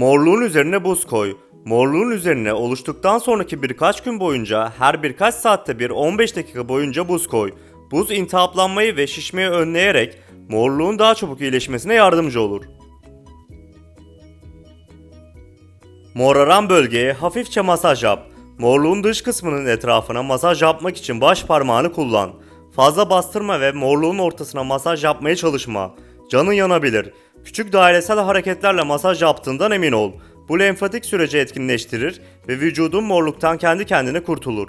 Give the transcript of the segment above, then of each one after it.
Morluğun üzerine buz koy. Morluğun üzerine oluştuktan sonraki birkaç gün boyunca her birkaç saatte bir 15 dakika boyunca buz koy. Buz iltihaplanmayı ve şişmeyi önleyerek morluğun daha çabuk iyileşmesine yardımcı olur. Moraran bölgeye hafifçe masaj yap. Morluğun dış kısmının etrafına masaj yapmak için baş parmağını kullan. Fazla bastırma ve morluğun ortasına masaj yapmaya çalışma. Canın yanabilir. Küçük dairesel hareketlerle masaj yaptığından emin ol. Bu lenfatik süreci etkinleştirir ve vücudun morluktan kendi kendine kurtulur.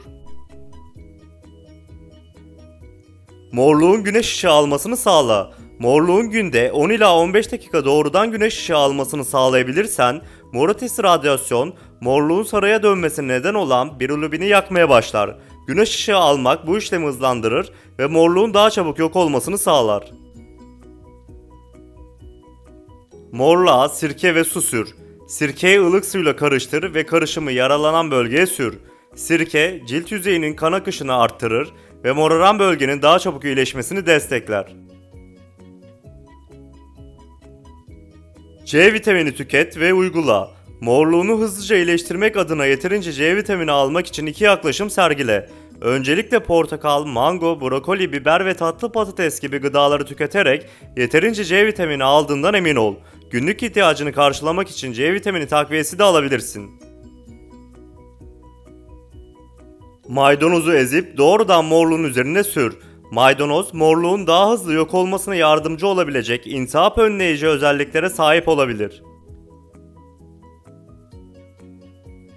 Morluğun güneş ışığı almasını sağla. Morluğun günde 10 ila 15 dakika doğrudan güneş ışığı almasını sağlayabilirsen, mor ötesi radyasyon, morluğun saraya dönmesine neden olan bilirubini yakmaya başlar. Güneş ışığı almak bu işlemi hızlandırır ve morluğun daha çabuk yok olmasını sağlar. Morluğa sirke ve su sür. Sirkeyi ılık suyla karıştır ve karışımı yaralanan bölgeye sür. Sirke, cilt yüzeyinin kan akışını arttırır ve moraran bölgenin daha çabuk iyileşmesini destekler. C vitamini tüket ve uygula. Morluğunu hızlıca iyileştirmek adına yeterince C vitamini almak için iki yaklaşım sergile. Öncelikle portakal, mango, brokoli, biber ve tatlı patates gibi gıdaları tüketerek yeterince C vitamini aldığından emin ol. Günlük ihtiyacını karşılamak için C vitamini takviyesi de alabilirsin. Maydanozu ezip doğrudan morluğun üzerine sür. Maydanoz morluğun daha hızlı yok olmasına yardımcı olabilecek intihap önleyici özelliklere sahip olabilir.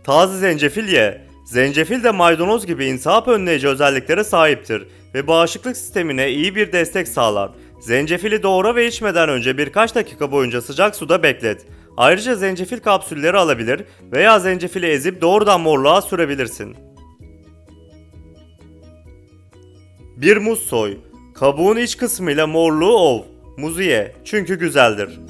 Taze zencefil ye. Zencefil de maydanoz gibi intihap önleyici özelliklere sahiptir ve bağışıklık sistemine iyi bir destek sağlar. Zencefili doğra ve içmeden önce birkaç dakika boyunca sıcak suda beklet. Ayrıca zencefil kapsülleri alabilir veya zencefili ezip doğrudan morluğa sürebilirsin. Bir muz soy. Kabuğun iç kısmıyla morluğu ov. Muzu ye çünkü güzeldir.